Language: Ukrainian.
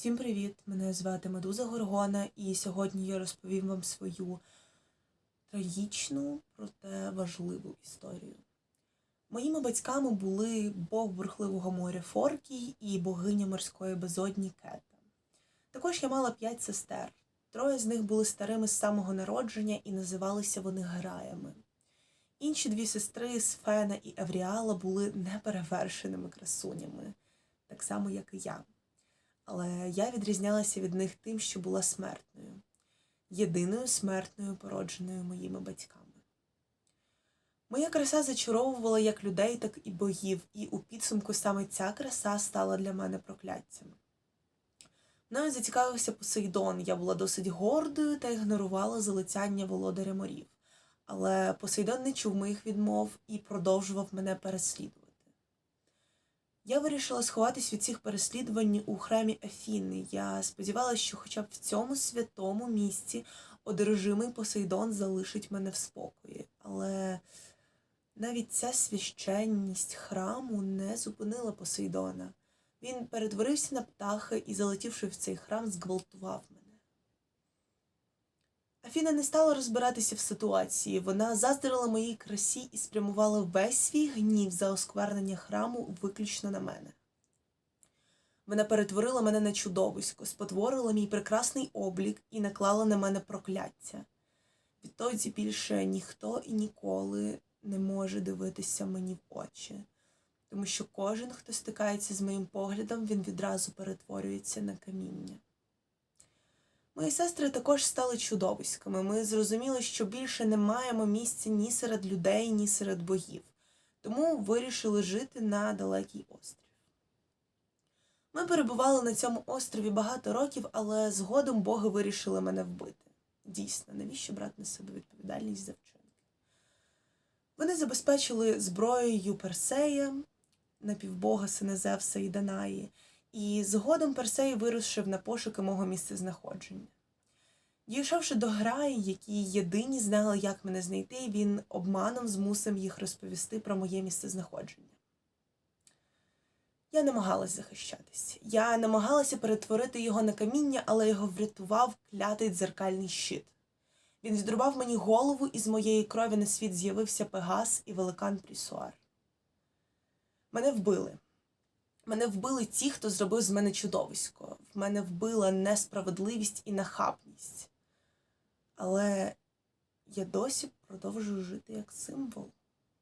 Всім привіт! Мене звати Медуза Горгона, і сьогодні я розповім вам свою трагічну, проте важливу історію. Моїми батьками були бог бурхливого моря Форкій і богиня морської безодні Кета. Також я мала п'ять сестер. Троє з них були старими з самого народження і називалися вони Гераями. Інші дві сестри Сфена і Евріала були неперевершеними красунями, так само, як і я. Але я відрізнялася від них тим, що була смертною, єдиною смертною, породженою моїми батьками. Моя краса зачаровувала як людей, так і богів, і у підсумку саме ця краса стала для мене прокляттям. Мною зацікавився Посейдон, я була досить гордою та ігнорувала залицяння володаря морів. Але Посейдон не чув моїх відмов і продовжував мене переслідувати. Я вирішила сховатись від цих переслідувань у храмі Афіни. Я сподівалася, що хоча б в цьому святому місці одержимий Посейдон залишить мене в спокої. Але навіть ця священність храму не зупинила Посейдона. Він перетворився на птаха і, залетівши в цей храм, зґвалтував мене. Афіна не стала розбиратися в ситуації. Вона заздрила моїй красі і спрямувала весь свій гнів за осквернення храму виключно на мене. Вона перетворила мене на чудовисько, спотворила мій прекрасний облік і наклала на мене прокляття. Відтоді більше ніхто і ніколи не може дивитися мені в очі, тому що кожен, хто стикається з моїм поглядом, він відразу перетворюється на каміння. Мої сестри також стали чудовиськами. Ми зрозуміли, що більше не маємо місця ні серед людей, ні серед богів, тому вирішили жити на далекий острів. Ми перебували на цьому острові багато років, але згодом боги вирішили мене вбити. Дійсно, навіщо брати на себе відповідальність за вчинки? Вони забезпечили зброєю Персея, напівбога сина Зевса і Данаї, і згодом Персей вирушив на пошуки мого місцезнаходження. Дійшовши до граї, які єдині знали, як мене знайти, він обманом змусив їх розповісти про моє місцезнаходження. Я намагалась захищатись. Я намагалася перетворити його на каміння, але його врятував клятий дзеркальний щит. Він відрубав мені голову, і з моєї крові на світ з'явився Пегас і великан Прісуар. Мене вбили. Мене вбили ті, хто зробив з мене чудовисько. В мене вбила несправедливість і нахабність. Але я досі продовжую жити як символ.